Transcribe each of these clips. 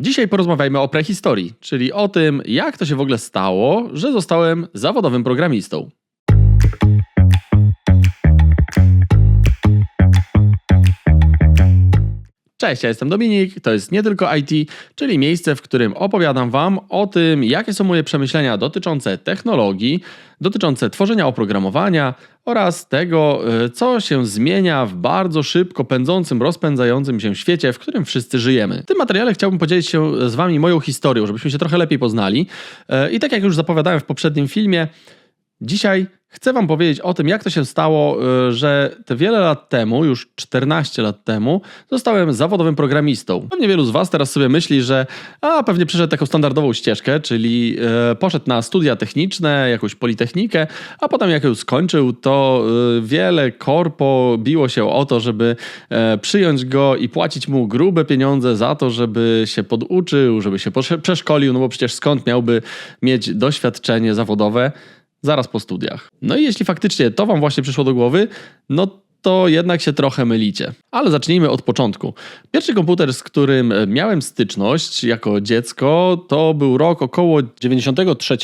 Dzisiaj porozmawiajmy o prehistorii, czyli o tym, jak to się w ogóle stało, że zostałem zawodowym programistą. Cześć, ja jestem Dominik, to jest nie tylko IT, czyli miejsce, w którym opowiadam Wam o tym, jakie są moje przemyślenia dotyczące technologii, dotyczące tworzenia oprogramowania oraz tego, y, co się zmienia w bardzo szybko pędzącym, rozpędzającym się świecie, w którym wszyscy żyjemy. W tym materiale chciałbym podzielić się z Wami moją historią, żebyśmy się trochę lepiej poznali. Y, I tak jak już zapowiadałem w poprzednim filmie, Dzisiaj chcę Wam powiedzieć o tym, jak to się stało, y, że te wiele lat temu, już 14 lat temu, zostałem zawodowym programistą. Pewnie wielu z Was teraz sobie myśli, że a pewnie przeszedł taką standardową ścieżkę, czyli e, poszedł na studia techniczne, jakąś politechnikę, a potem jak ją skończył, to e, wiele korpo biło się o to, żeby e, przyjąć go i płacić mu grube pieniądze za to, żeby się poduczył, żeby się przeszkolił, no bo przecież skąd miałby mieć doświadczenie zawodowe zaraz po studiach. No i jeśli faktycznie to Wam właśnie przyszło do głowy, no to jednak się trochę mylicie. Ale zacznijmy od początku. Pierwszy komputer, z którym miałem styczność jako dziecko, to był rok około 93,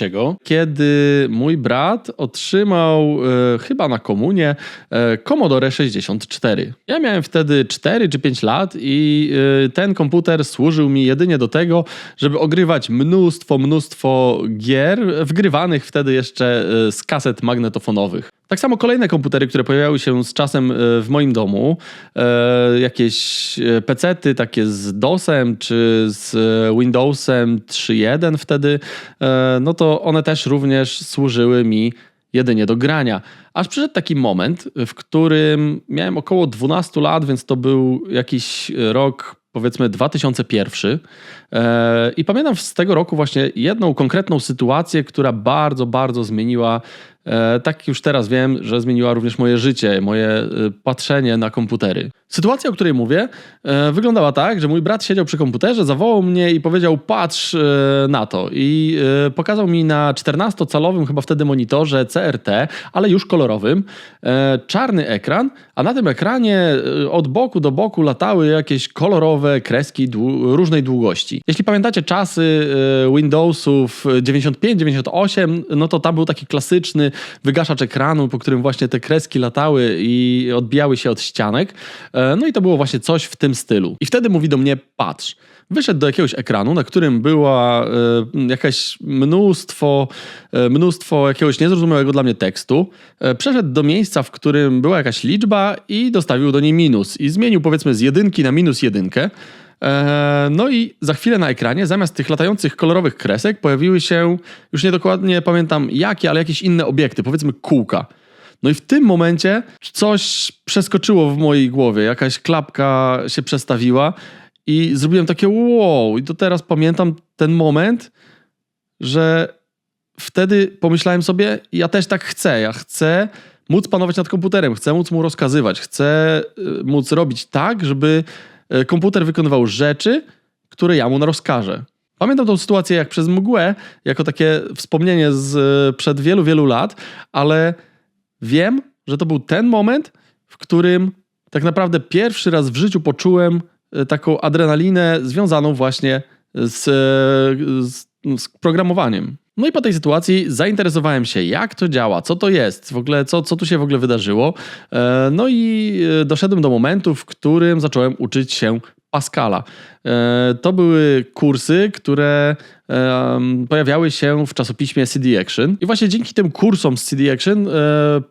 kiedy mój brat otrzymał e, chyba na komunie e, Commodore 64. Ja miałem wtedy 4 czy 5 lat i e, ten komputer służył mi jedynie do tego, żeby ogrywać mnóstwo, mnóstwo gier, wgrywanych wtedy jeszcze e, z kaset magnetofonowych. Tak samo kolejne komputery, które pojawiały się z czasem e, w moim domu, e, jakieś e, pecety takie z DOSem czy z Windowsem 3.1 wtedy, no to one też również służyły mi jedynie do grania. Aż przyszedł taki moment, w którym miałem około 12 lat, więc to był jakiś rok powiedzmy 2001 i pamiętam z tego roku właśnie jedną konkretną sytuację, która bardzo, bardzo zmieniła tak już teraz wiem, że zmieniła również moje życie, moje e, patrzenie na komputery. Sytuacja, o której mówię, e, wyglądała tak, że mój brat siedział przy komputerze, zawołał mnie i powiedział: Patrz na to. I pokazał mi na 14-calowym, chyba wtedy monitorze CRT, ale już kolorowym, czarny ekran, a na tym ekranie od boku do boku latały jakieś kolorowe kreski różnej długości. Jeśli pamiętacie czasy Windowsów 95-98, no to tam był taki klasyczny wygaszacz ekranu, po którym właśnie te kreski latały i odbijały się od ścianek. E, no i to było właśnie coś w tym stylu. I wtedy mówi do mnie, patrz, wyszedł do jakiegoś ekranu, na którym była e, jakaś mnóstwo, e, mnóstwo jakiegoś niezrozumiałego dla mnie tekstu. Przeszedł do miejsca, w którym była jakaś liczba i dostawił do niej minus. I zmienił powiedzmy z jedynki na minus jedynkę. No i za chwilę na ekranie, zamiast tych latających kolorowych kresek, pojawiły się, już niedokładnie pamiętam jakie, ale jakieś inne obiekty, powiedzmy kółka. No i w tym momencie coś przeskoczyło w mojej głowie, jakaś klapka się przestawiła i zrobiłem takie wow. I to teraz pamiętam ten moment, że wtedy pomyślałem sobie, ja też tak chcę. Ja chcę móc panować nad komputerem, chcę móc mu rozkazywać, chcę y, móc robić tak, żeby E, komputer wykonywał rzeczy, które ja mu rozkażę. Pamiętam tą sytuację jak przez mgłę, jako takie wspomnienie z e, przed wielu, wielu lat, ale wiem, że to był ten moment, w którym tak naprawdę pierwszy raz w życiu poczułem e, taką adrenalinę związaną właśnie z, z, z programowaniem. No i po tej sytuacji zainteresowałem się, jak to działa, co to jest, w ogóle co, co tu się w ogóle wydarzyło. E, no i e, doszedłem do momentu, w którym zacząłem uczyć się Pascala. E, to były kursy, które pojawiały się w czasopiśmie CD Action. I właśnie dzięki tym kursom z CD Action e,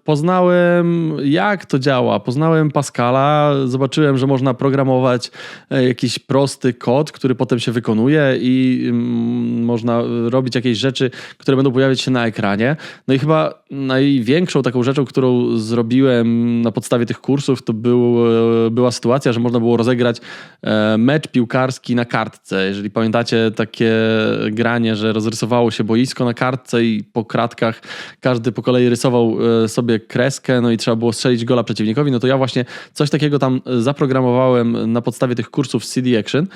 poznałem, jak to działa. Poznałem Pascala, zobaczyłem, że można programować e, jakiś prosty kod, który potem się wykonuje i mm, można robić jakieś rzeczy, które będą pojawiać się na ekranie. No i chyba największą taką rzeczą, którą zrobiłem na podstawie tych kursów, to był, była sytuacja, że można było rozegrać mecz piłkarski na kartce. Jeżeli pamiętacie takie granie, że rozrysowało się boisko na kartce i po kratkach każdy po kolei rysował e, sobie kreskę, no i trzeba było strzelić gola przeciwnikowi, no to ja właśnie coś takiego tam zaprogramowałem na podstawie tych kursów CD Action.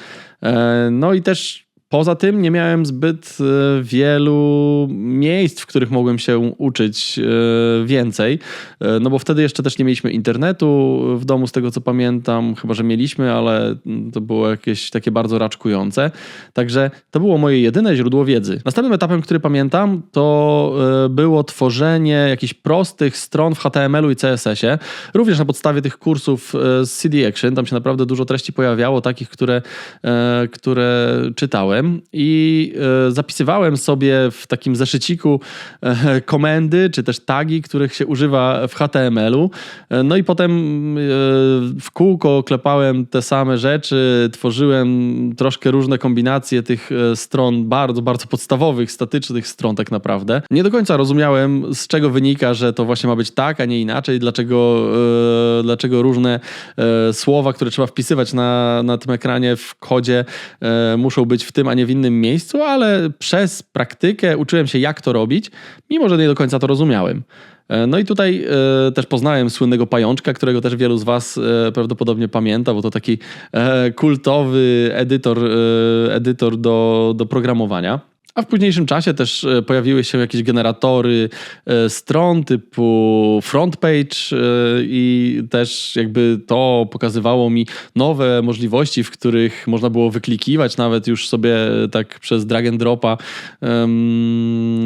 E, no i też Poza tym nie miałem zbyt e, wielu miejsc, w których mogłem się uczyć e, więcej, e, no bo wtedy jeszcze też nie mieliśmy internetu w domu, z tego co pamiętam, chyba że mieliśmy, ale to było jakieś takie bardzo raczkujące. Także to było moje jedyne źródło wiedzy. Następnym etapem, który pamiętam, to było tworzenie jakichś prostych stron w HTML-u i CSS-ie, również na podstawie tych kursów z CD Action. Tam się naprawdę dużo treści pojawiało, takich, które, które czytałem i e, zapisywałem sobie w takim zeszyciku e, komendy, czy też tagi, których się używa w HTML-u. E, no i potem w kółko klepałem te same rzeczy, tworzyłem troszkę różne kombinacje tych stron, bardzo, bardzo podstawowych, statycznych stron tak naprawdę. Nie do końca rozumiałem, z czego wynika, że to właśnie ma być tak, a nie inaczej, dlaczego, dlaczego różne słowa, które trzeba wpisywać na, na tym ekranie w kodzie muszą być w tym tym, a nie w innym miejscu, ale przez praktykę uczyłem się, jak to robić, mimo że nie do końca to rozumiałem. E, no i tutaj e, też poznałem słynnego pajączka, którego też wielu z Was e, prawdopodobnie pamięta, bo to taki e, kultowy edytor, e, edytor do, do programowania. A w późniejszym czasie też e, pojawiły się jakieś generatory e, stron typu frontpage e, i też jakby to pokazywało mi nowe możliwości, w których można było wyklikiwać nawet już sobie tak przez drag and dropa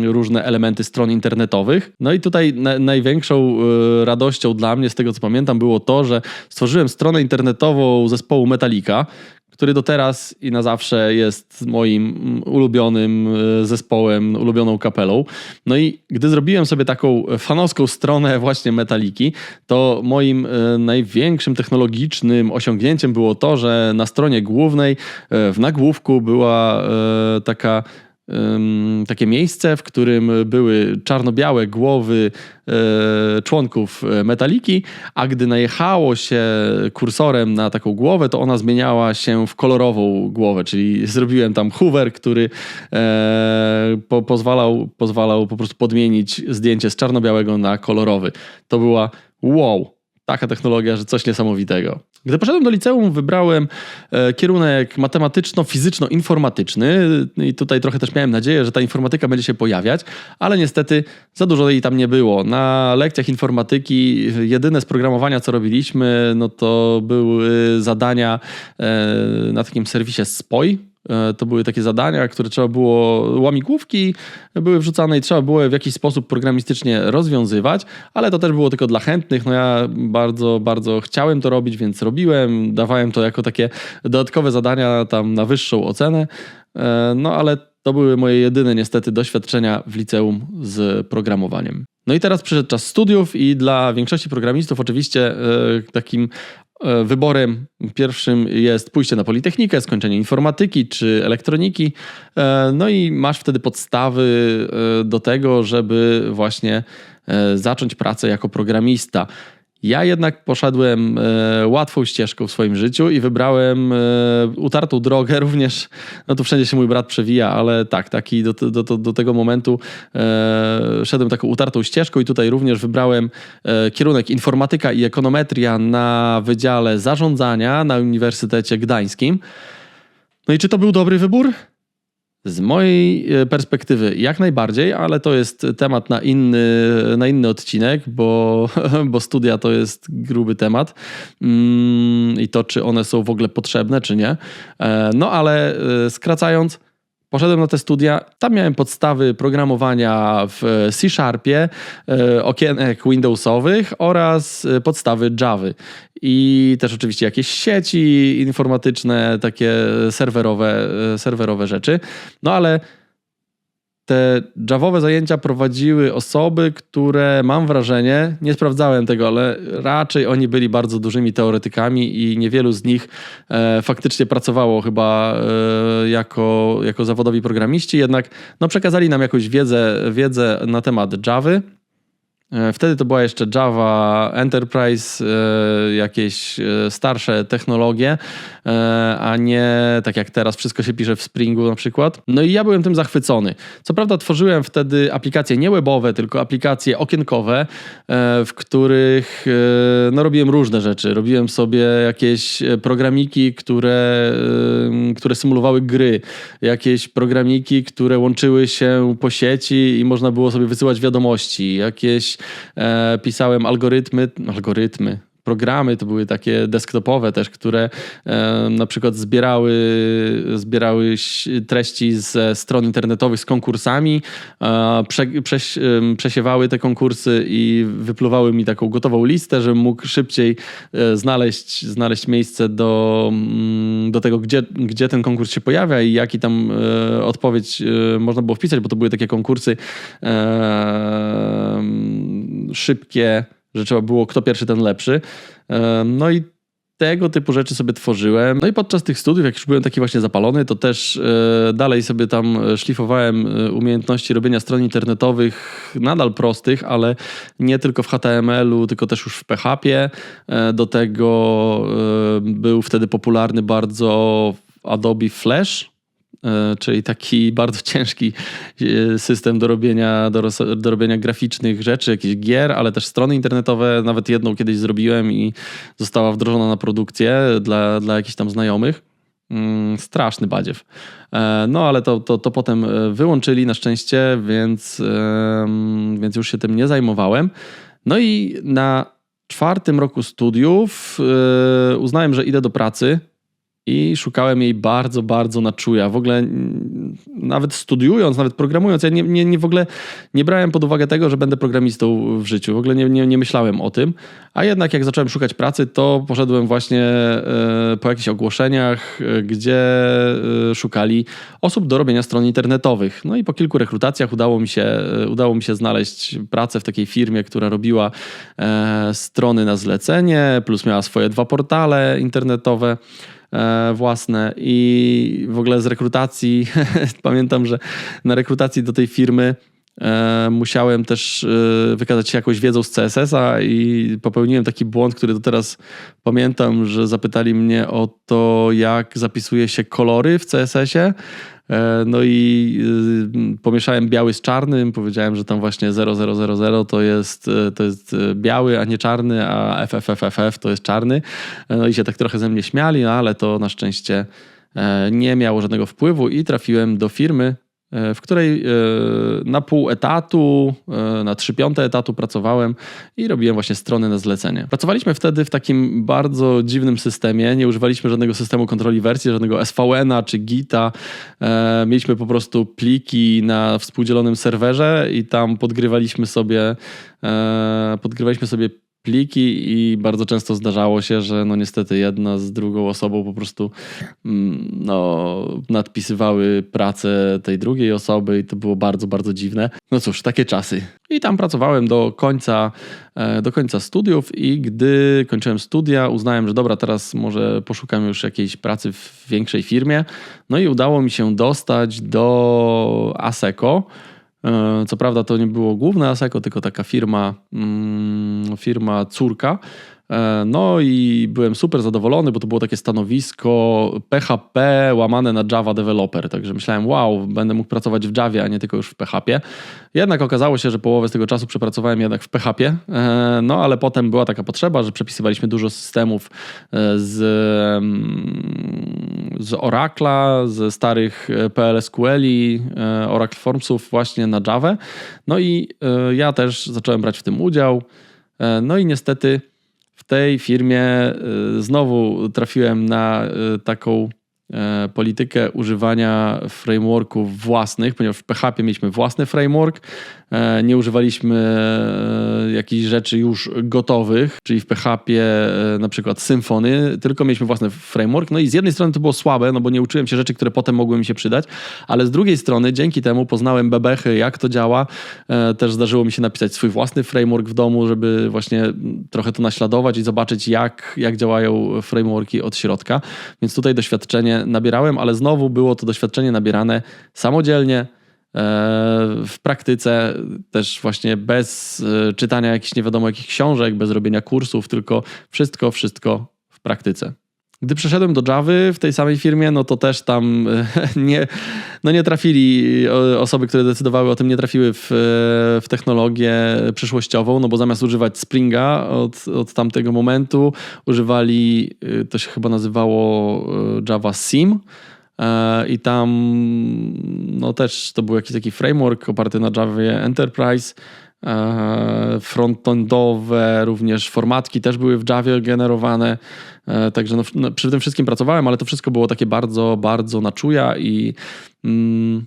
różne elementy stron internetowych. No i tutaj na, największą radością dla mnie, z tego co pamiętam, było to, że stworzyłem stronę internetową zespołu Metallica, który do teraz i na zawsze jest moim ulubionym e, zespołem, ulubioną kapelą. No i gdy zrobiłem sobie taką fanowską stronę właśnie Metaliki, to moim e, największym technologicznym osiągnięciem było to, że na stronie głównej e, w nagłówku była taka takie miejsce, w którym były czarno-białe głowy e, członków e, metaliki, a gdy najechało się kursorem na taką głowę, to ona zmieniała się w kolorową głowę, czyli zrobiłem tam hoover, który e, po, pozwalał, pozwalał po prostu podmienić zdjęcie z czarno-białego na kolorowy. To była wow, taka technologia, że coś niesamowitego. Gdy poszedłem do liceum, wybrałem e, kierunek matematyczno-fizyczno-informatyczny i tutaj trochę też miałem nadzieję, że ta informatyka będzie się pojawiać, ale niestety za dużo jej tam nie było. Na lekcjach informatyki jedyne z programowania, co robiliśmy, no to były zadania e, na takim serwisie SPOI, E, to były takie zadania, które trzeba było, łamigłówki były wrzucane i trzeba było w jakiś sposób programistycznie rozwiązywać, ale to też było tylko dla chętnych. No ja bardzo, bardzo chciałem to robić, więc robiłem, dawałem to jako takie dodatkowe zadania tam na wyższą ocenę. E, no ale to były moje jedyne niestety doświadczenia w liceum z programowaniem. No i teraz przyszedł czas studiów i dla większości programistów oczywiście e, takim E, wyborem pierwszym jest pójście na Politechnikę, skończenie informatyki czy elektroniki. No i masz wtedy podstawy do tego, żeby właśnie zacząć pracę jako programista. Ja jednak poszedłem e, łatwą ścieżką w swoim życiu i wybrałem e, utartą drogę, również, no tu wszędzie się mój brat przewija, ale tak, taki do, do, do, do tego momentu e, szedłem taką utartą ścieżką i tutaj również wybrałem e, kierunek informatyka i ekonometria na Wydziale Zarządzania na Uniwersytecie Gdańskim. No i czy to był dobry wybór? Z mojej e, perspektywy jak najbardziej, ale to jest temat na inny, na inny odcinek, bo, bo studia to jest gruby temat mm, i to, czy one są w ogóle potrzebne, czy nie. E, no ale e, skracając, Poszedłem na te studia, tam miałem podstawy programowania w C-Sharpie, e, okienek Windowsowych oraz e, podstawy Java. I też oczywiście jakieś sieci informatyczne, takie serwerowe, e, serwerowe rzeczy. No ale te Javowe zajęcia prowadziły osoby, które mam wrażenie, nie sprawdzałem tego, ale raczej oni byli bardzo dużymi teoretykami i niewielu z nich e, faktycznie pracowało chyba e, jako, jako zawodowi programiści, jednak no, przekazali nam jakąś wiedzę, wiedzę na temat Javy. E, wtedy to była jeszcze Java Enterprise, e, jakieś e, starsze technologie, a nie tak jak teraz wszystko się pisze w Springu na przykład. No i ja byłem tym zachwycony. Co prawda tworzyłem wtedy aplikacje nie webowe, tylko aplikacje okienkowe, w których no, robiłem różne rzeczy. Robiłem sobie jakieś programiki, które, które symulowały gry, jakieś programiki, które łączyły się po sieci i można było sobie wysyłać wiadomości, jakieś pisałem algorytmy, algorytmy, programy, to były takie desktopowe też, które e, na przykład zbierały, zbierały treści ze stron internetowych z konkursami, prze, przesiewały te konkursy i wypluwały mi taką gotową listę, żebym mógł szybciej e, znaleźć, znaleźć miejsce do, mm, do tego, gdzie, gdzie ten konkurs się pojawia i jaki tam e, odpowiedź można było wpisać, bo to były takie konkursy szybkie, że trzeba było kto pierwszy, ten lepszy. No i tego typu rzeczy sobie tworzyłem. No i podczas tych studiów, jak już byłem taki właśnie zapalony, to też e, dalej sobie tam szlifowałem e, umiejętności robienia stron internetowych, nadal prostych, ale nie tylko w HTML-u, tylko też już w PHP. E, do tego był wtedy popularny bardzo Adobe Flash, E, czyli taki bardzo ciężki e, system do robienia, do, do robienia graficznych rzeczy, jakichś gier, ale też strony internetowe. Nawet jedną kiedyś zrobiłem i została wdrożona na produkcję dla, dla jakichś tam znajomych. Mm, straszny badziew. E, no ale to, to, to potem wyłączyli na szczęście, więc, więc już się tym nie zajmowałem. No i na czwartym roku studiów uznałem, że idę do pracy i szukałem jej bardzo, bardzo na czuja. W ogóle nawet studiując, nawet programując, ja nie, nie, nie w ogóle nie brałem pod uwagę tego, że będę programistą w życiu. W ogóle nie, nie, nie myślałem o tym. A jednak jak zacząłem szukać pracy, to poszedłem właśnie e, po jakichś ogłoszeniach, e, gdzie e, szukali osób do robienia stron internetowych. No i po kilku rekrutacjach udało mi się, udało mi się znaleźć pracę w takiej firmie, która robiła strony na zlecenie, plus miała swoje dwa portale internetowe. E, własne. I w ogóle z rekrutacji, pamiętam, że na rekrutacji do tej firmy musiałem też e, wykazać się jakąś wiedzą z CSS-a i popełniłem taki błąd, który do teraz pamiętam, że zapytali mnie o to, jak zapisuje się kolory w CSS-ie. E, no i pomieszałem biały z czarnym, powiedziałem, że tam właśnie 0000 to jest, e, to jest e, biały, a nie czarny, a FFFFF to jest czarny. No i się tak trochę ze mnie śmiali, no ale to na szczęście nie miało żadnego wpływu i trafiłem do firmy, E, w której e, na pół etatu, e, na trzy piąte etatu pracowałem i robiłem właśnie strony na zlecenie. Pracowaliśmy wtedy w takim bardzo dziwnym systemie, nie używaliśmy żadnego systemu kontroli wersji, żadnego SVN-a czy Gita. Mieliśmy po prostu pliki na współdzielonym serwerze i tam podgrywaliśmy sobie podgrywaliśmy sobie pliki i bardzo często zdarzało się, że no niestety jedna z drugą osobą po prostu mm, no, nadpisywały pracę tej drugiej osoby i to było bardzo, bardzo dziwne. No cóż, takie czasy. I tam pracowałem do końca, e, do końca studiów i gdy kończyłem studia, uznałem, że dobra, teraz może poszukam już jakiejś pracy w większej firmie. No i udało mi się dostać do ASECO, co prawda to nie było główne ASECO, tylko taka firma, mm, firma córka, E, no i byłem super zadowolony, bo to było takie stanowisko PHP łamane na Java Developer. Także myślałem, wow, będę mógł pracować w Javie, a nie tylko już w PHP. Jednak okazało się, że połowę z tego czasu przepracowałem jednak w PHP. E, no ale potem była taka potrzeba, że przepisywaliśmy dużo systemów e, z, mm, z Oracle'a, ze starych PLSQL-i, Oracle Formsów właśnie na Java. No i ja też zacząłem brać w tym udział. No i niestety tej firmie y, znowu trafiłem na y, taką e, politykę używania frameworków własnych, ponieważ w PHP mieliśmy własny framework, nie używaliśmy e, jakichś rzeczy już gotowych, czyli w PHP e, na przykład symfony, tylko mieliśmy własny framework. No i z jednej strony to było słabe, no bo nie uczyłem się rzeczy, które potem mogły mi się przydać, ale z drugiej strony dzięki temu poznałem bebechy, jak to działa. Też zdarzyło mi się napisać swój własny framework w domu, żeby właśnie trochę to naśladować i zobaczyć, jak, jak działają frameworki od środka. Więc tutaj doświadczenie nabierałem, ale znowu było to doświadczenie nabierane samodzielnie, w praktyce też właśnie bez czytania jakichś nie wiadomo jakich książek, bez robienia kursów, tylko wszystko, wszystko w praktyce. Gdy przeszedłem do Java w tej samej firmie, no to też tam nie, no nie trafili osoby, które decydowały o tym, nie trafiły w, w technologię przyszłościową, no bo zamiast używać Springa od, od tamtego momentu, używali, to się chyba nazywało e, Java Sim. E, I tam no też to był jakiś taki framework oparty na Java Enterprise. E, frontendowe, również formatki też były w Javie generowane. E, także no, no, przy tym wszystkim pracowałem, ale to wszystko było takie bardzo, bardzo na czuja i mm,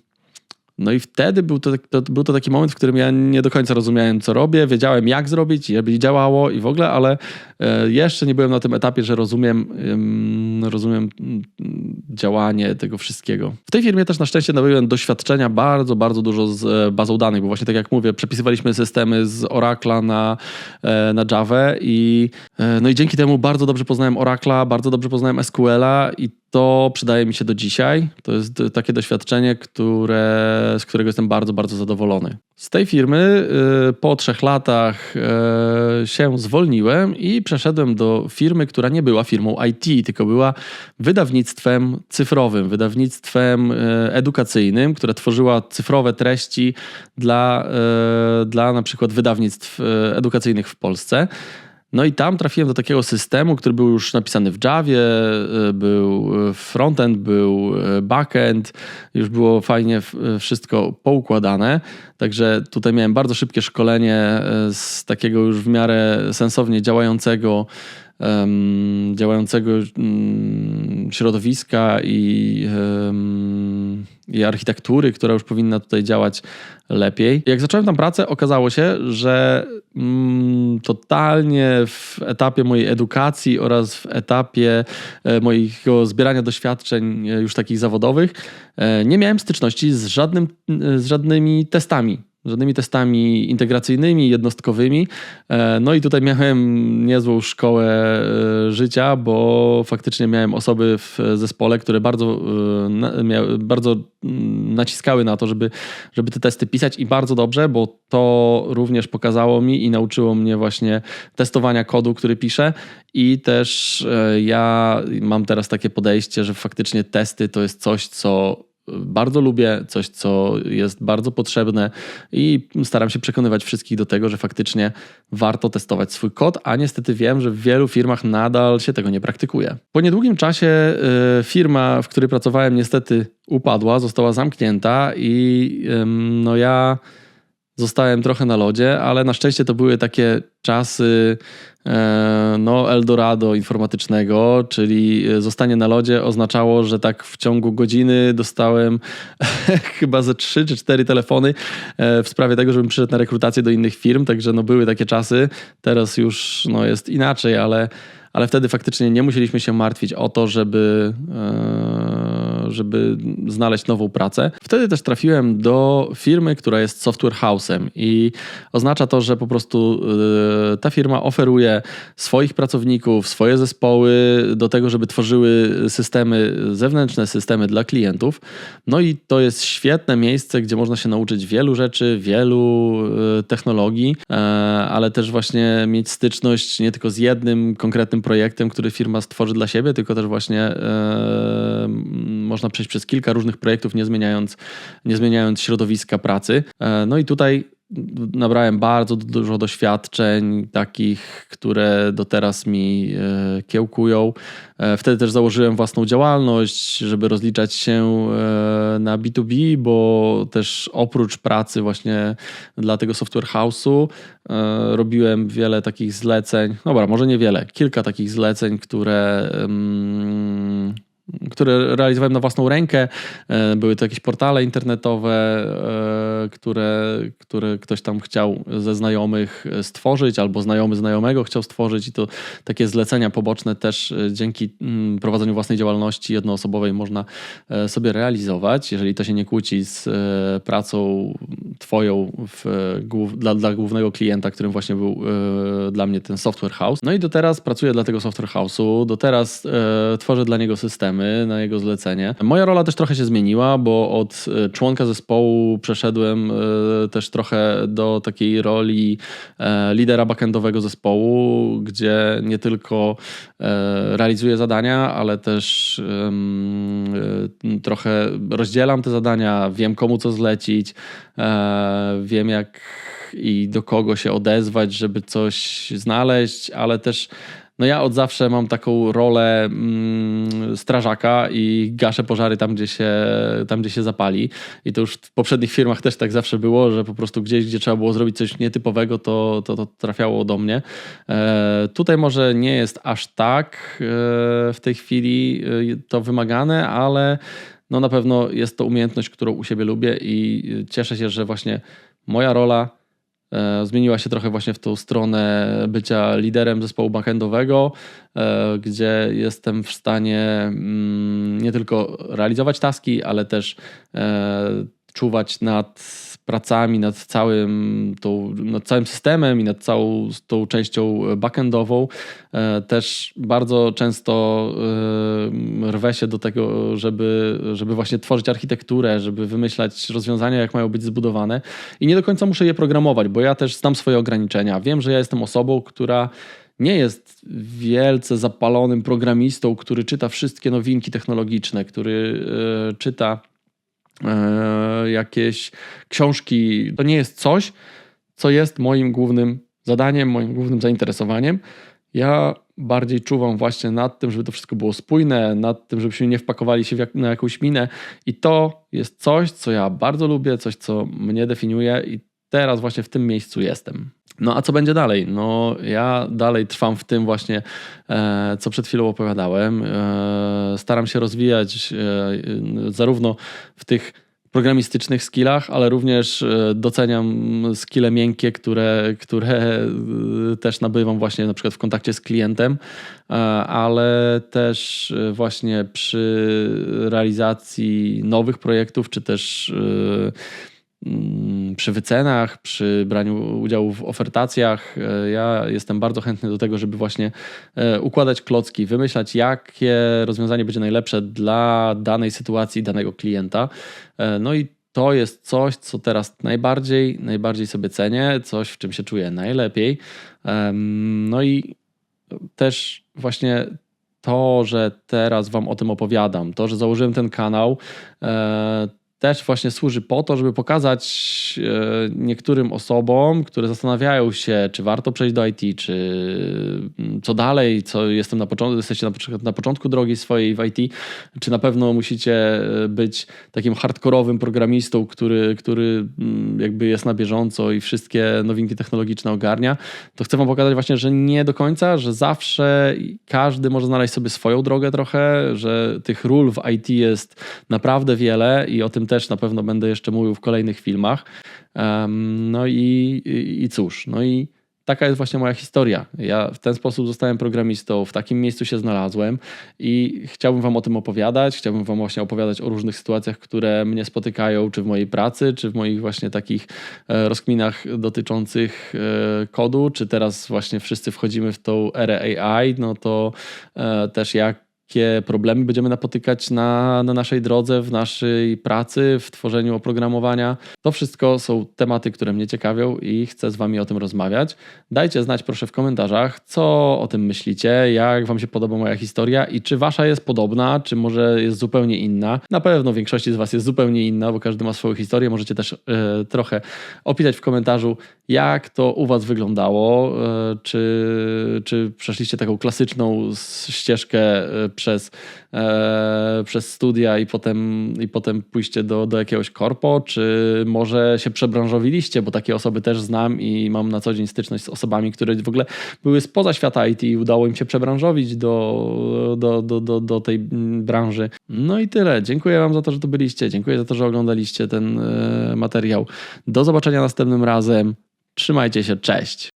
no i wtedy był to, to, był to taki moment, w którym ja nie do końca rozumiałem, co robię, wiedziałem jak zrobić, żeby działało i w ogóle, ale e, jeszcze nie byłem na tym etapie, że rozumiem, rozumiem mm, działanie tego wszystkiego. W tej firmie też na szczęście nabyłem doświadczenia bardzo, bardzo dużo z e, bazą danych, bo właśnie tak jak mówię, przepisywaliśmy systemy z Oracla na, e, na Java i no i dzięki temu bardzo dobrze poznałem Oracla, bardzo dobrze poznałem SQL-a i to przydaje mi się do dzisiaj. To jest takie doświadczenie, które, z którego jestem bardzo, bardzo zadowolony. Z tej firmy y, po trzech latach y, się zwolniłem i przeszedłem do firmy, która nie była firmą IT, tylko była wydawnictwem cyfrowym, wydawnictwem y, edukacyjnym, które tworzyła cyfrowe treści dla, dla na przykład wydawnictw edukacyjnych w Polsce. No i tam trafiłem do takiego systemu, który był już napisany w Javie, e, był e, frontend, był e, backend, już było fajnie wszystko poukładane. Także tutaj miałem bardzo szybkie szkolenie z takiego już w miarę sensownie działającego działającego um, środowiska i, i architektury, która już powinna tutaj działać lepiej. Jak zacząłem tam pracę, okazało się, że mm, totalnie w etapie mojej edukacji oraz w etapie e, mojego zbierania doświadczeń e, już takich zawodowych e, nie miałem styczności z, żadnym, z żadnymi testami żadnymi testami integracyjnymi, jednostkowymi. E, no i tutaj miałem niezłą szkołę e, życia, bo faktycznie miałem osoby w zespole, które bardzo, e, bardzo mm, naciskały na to, żeby, żeby te testy pisać i bardzo dobrze, bo to również pokazało mi i nauczyło mnie właśnie testowania kodu, który piszę i też ja mam teraz takie podejście, że faktycznie testy to jest coś, co bardzo lubię, coś, co jest bardzo potrzebne i staram się przekonywać wszystkich do tego, że faktycznie warto testować swój kod, a niestety wiem, że w wielu firmach nadal się tego nie praktykuje. Po niedługim czasie y, firma, w której pracowałem, niestety upadła, została zamknięta i no ja zostałem trochę na lodzie, ale na szczęście to były takie czasy e, no, Eldorado informatycznego, czyli zostanie na lodzie oznaczało, że tak w ciągu godziny dostałem chyba ze trzy czy cztery telefony e, w sprawie tego, żebym przyszedł na rekrutację do innych firm, także no, były takie czasy. Teraz już no, jest inaczej, ale ale wtedy faktycznie nie musieliśmy się martwić o to, żeby, e, żeby znaleźć nową pracę. Wtedy też trafiłem do firmy, która jest software house'em i oznacza to, że po prostu e, ta firma oferuje swoich pracowników, swoje zespoły do tego, żeby tworzyły systemy, zewnętrzne systemy dla klientów. No i to jest świetne miejsce, gdzie można się nauczyć wielu rzeczy, wielu e, technologii, ale też właśnie mieć styczność nie tylko z jednym konkretnym projektem, który firma stworzy dla siebie, tylko też właśnie e, można przejść przez kilka różnych projektów, nie zmieniając, nie zmieniając środowiska pracy. E, no i tutaj nabrałem bardzo dużo doświadczeń, takich, które do teraz mi e, kiełkują. E, wtedy też założyłem własną działalność, żeby rozliczać się na B2B, bo też oprócz pracy właśnie dla tego software house'u robiłem wiele takich zleceń. Dobra, może nie wiele, kilka takich zleceń, które które realizowałem na własną rękę. E, były to jakieś portale internetowe, e, które, które ktoś tam chciał ze znajomych stworzyć, albo znajomy znajomego chciał stworzyć, i to takie zlecenia poboczne też e, dzięki mm, prowadzeniu własnej działalności jednoosobowej można sobie realizować, jeżeli to się nie kłóci z pracą Twoją w, dla, dla głównego klienta, którym właśnie był dla mnie ten software house. No i do teraz pracuję dla tego software house'u, do teraz tworzę dla niego system na jego zlecenie. Moja rola też trochę się zmieniła, bo od e, członka zespołu przeszedłem e, też trochę do takiej roli e, lidera backendowego zespołu, gdzie nie tylko realizuję zadania, ale też trochę rozdzielam te zadania, wiem komu co zlecić, wiem jak i do kogo się odezwać, żeby coś znaleźć, ale też no ja od zawsze mam taką rolę mm, strażaka i gaszę pożary tam gdzie, się, tam, gdzie się zapali. I to już w poprzednich firmach też tak zawsze było, że po prostu gdzieś, gdzie trzeba było zrobić coś nietypowego, to, to, to trafiało do mnie. E, tutaj może nie jest aż tak e, w tej chwili e, to wymagane, ale no na pewno jest to umiejętność, którą u siebie lubię i cieszę się, że właśnie moja rola zmieniła się trochę właśnie w tą stronę bycia liderem zespołu backendowego, e, gdzie jestem w stanie mm, nie tylko realizować taski, ale też e, czuwać nad pracami nad całym, tą, nad całym systemem i nad całą tą częścią backendową. E, też bardzo często e, rwę się do tego, żeby, żeby właśnie tworzyć architekturę, żeby wymyślać rozwiązania, jak mają być zbudowane. I nie do końca muszę je programować, bo ja też znam swoje ograniczenia. Wiem, że ja jestem osobą, która nie jest wielce zapalonym programistą, który czyta wszystkie nowinki technologiczne, który e, czyta jakieś książki. To nie jest coś, co jest moim głównym zadaniem, moim głównym zainteresowaniem. Ja bardziej czuwam właśnie nad tym, żeby to wszystko było spójne, nad tym, żebyśmy nie wpakowali się jak, na jakąś minę. I to jest coś, co ja bardzo lubię, coś, co mnie definiuje, i teraz właśnie w tym miejscu jestem. No a co będzie dalej? No ja dalej trwam w tym właśnie, e, co przed chwilą opowiadałem. E, staram się rozwijać e, zarówno w tych programistycznych skillach, ale również e, doceniam skille miękkie, które, które e, też nabywam właśnie na przykład w kontakcie z klientem, e, ale też właśnie przy realizacji nowych projektów, czy też przy wycenach, przy braniu udziału w ofertacjach. E, ja jestem bardzo chętny do tego, żeby właśnie e, układać klocki, wymyślać, jakie rozwiązanie będzie najlepsze dla danej sytuacji, danego klienta. E, no i to jest coś, co teraz najbardziej, najbardziej sobie cenię, coś, w czym się czuję najlepiej. No i też właśnie to, że teraz Wam o tym opowiadam, to, że założyłem ten kanał, też właśnie służy po to, żeby pokazać e, niektórym osobom, które zastanawiają się, czy warto przejść do IT, czy mm, co dalej, co jestem na początku, jesteście na, na początku drogi swojej w IT, czy na pewno musicie e, być takim hardkorowym programistą, który, który mm, jakby jest na bieżąco i wszystkie nowinki technologiczne ogarnia, to chcę wam pokazać właśnie, że nie do końca, że zawsze każdy może znaleźć sobie swoją drogę trochę, że tych ról w IT jest naprawdę wiele i o tym też na pewno będę jeszcze mówił w kolejnych filmach. No i, i, i cóż, no i taka jest właśnie moja historia. Ja w ten sposób zostałem programistą, w takim miejscu się znalazłem i chciałbym Wam o tym opowiadać. Chciałbym Wam właśnie opowiadać o różnych sytuacjach, które mnie spotykają, czy w mojej pracy, czy w moich właśnie takich e, rozkminach dotyczących e, kodu, czy teraz właśnie wszyscy wchodzimy w tą erę AI, no to e, też jak jakie problemy będziemy napotykać na, na naszej drodze, w naszej pracy, w tworzeniu oprogramowania. To wszystko są tematy, które mnie ciekawią i chcę z Wami o tym rozmawiać. Dajcie znać proszę w komentarzach, co o tym myślicie, jak Wam się podoba moja historia i czy Wasza jest podobna, czy może jest zupełnie inna. Na pewno większości z Was jest zupełnie inna, bo każdy ma swoją historię. Możecie też e, trochę opisać w komentarzu, jak to u Was wyglądało, e, czy, czy przeszliście taką klasyczną ścieżkę e, przez, e, przez studia i potem, i potem pójście do, do jakiegoś korpo, czy może się przebranżowiliście, bo takie osoby też znam i mam na co dzień styczność z osobami, które w ogóle były spoza świata IT i udało im się przebranżowić do, do, do, do, do tej branży. No i tyle. Dziękuję Wam za to, że tu byliście. Dziękuję za to, że oglądaliście ten e, materiał. Do zobaczenia następnym razem. Trzymajcie się, cześć.